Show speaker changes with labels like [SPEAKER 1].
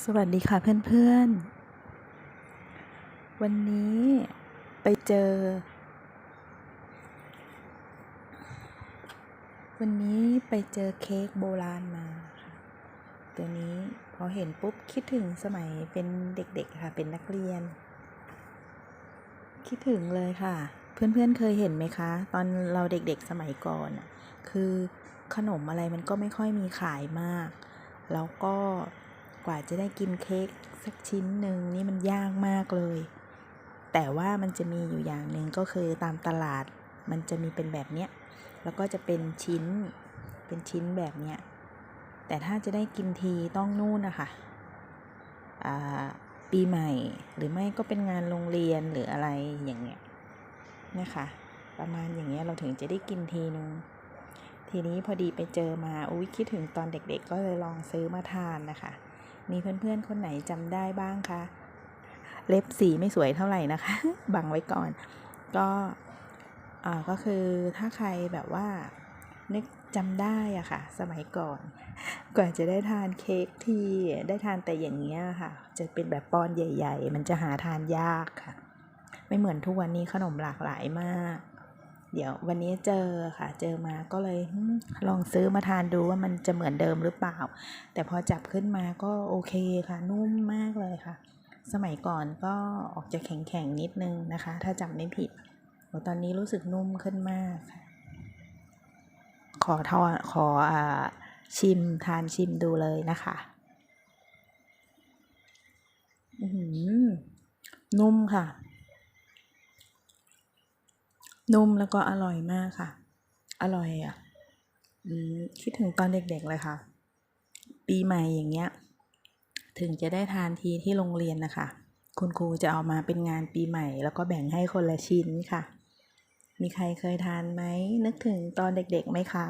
[SPEAKER 1] สวัสดีค่ะเพื่อนๆ วันนี้ไปเจอ วันนี้ไปเจอเค้กโบราณมาค่ะตัวนี้พอเห็นปุ๊บคิดถึงสมัยเป็นเด็กๆค่ะเป็นนักเรียน คิดถึงเลยค่ะ เพื่อนๆเคยเห็นไหมคะ ตอนเราเด็กๆสมัยก่อนคือขนมอะไรมันก็ไม่ค่อยมีขายมาก แล้วก็ กว่าจะได้กินเค้กสักชิ้นหนึ่งนี่มันยากมากเลย แต่ว่ามันจะมีอยู่อย่างหนึ่งก็คือตามตลาดมันจะมีเป็นแบบเนี้ย แล้วก็จะเป็นชิ้น เป็นชิ้นแบบเนี้ย แต่ถ้าจะได้กินทีต้องนู่นนะคะอ่าปีใหม่หรือไม่ก็เป็นงานโรงเรียนหรืออะไรอย่างเงี้ยนะคะ ประมาณอย่างเงี้ยเราถึงจะได้กินทีนึงทีนี้พอดีไปเจอมาอุ้ยคิดถึงตอนเด็กๆ ก็เลยลองซื้อมาทานนะคะ มีเพื่อนๆ คนไหนจำได้บ้างคะ เล็บสีไม่สวยเท่าไหร่นะคะ บังไว้ก่อน ก็อ่าก็คือถ้าใครแบบว่านึกจำได้อะค่ะ สมัยก่อนกว่าจะได้ทานเค้กที่ได้ทานแต่อย่างเงี้ยค่ะ จะเป็นแบบปอนใหญ่ ๆ มันจะหาทานยากค่ะ ไม่เหมือนทุกวันนี้ขนมหลากหลายมาก เดี๋ยววันนี้เจอค่ะ เจอมาก็เลยลองซื้อมาทานดูว่ามันจะเหมือนเดิมหรือเปล่า แต่พอจับขึ้นมาก็โอเคค่ะ นุ่มมากเลยค่ะ สมัยก่อนก็ออกจะแข็งๆนิดนึงนะคะ ถ้าจำไม่ผิด ตอนนี้รู้สึกนุ่มขึ้นมากค่ะ ขอทอนขออชิมทานชิมดูเลยนะคะอือหือนุ่มค่ะ นุ่มแล้วก็อร่อยมากค่ะ อร่อยอะอืมคิดถึงตอนเด็กๆเลยค่ะ ปีใหม่อย่างเงี้ย ถึงจะได้ทานทีที่โรงเรียนนะคะ คุณครูจะเอามาเป็นงานปีใหม่ แล้วก็แบ่งให้คนละชิ้นค่ะ มีใครเคยทานไหมนึกถึงตอนเด็กๆไหมคะ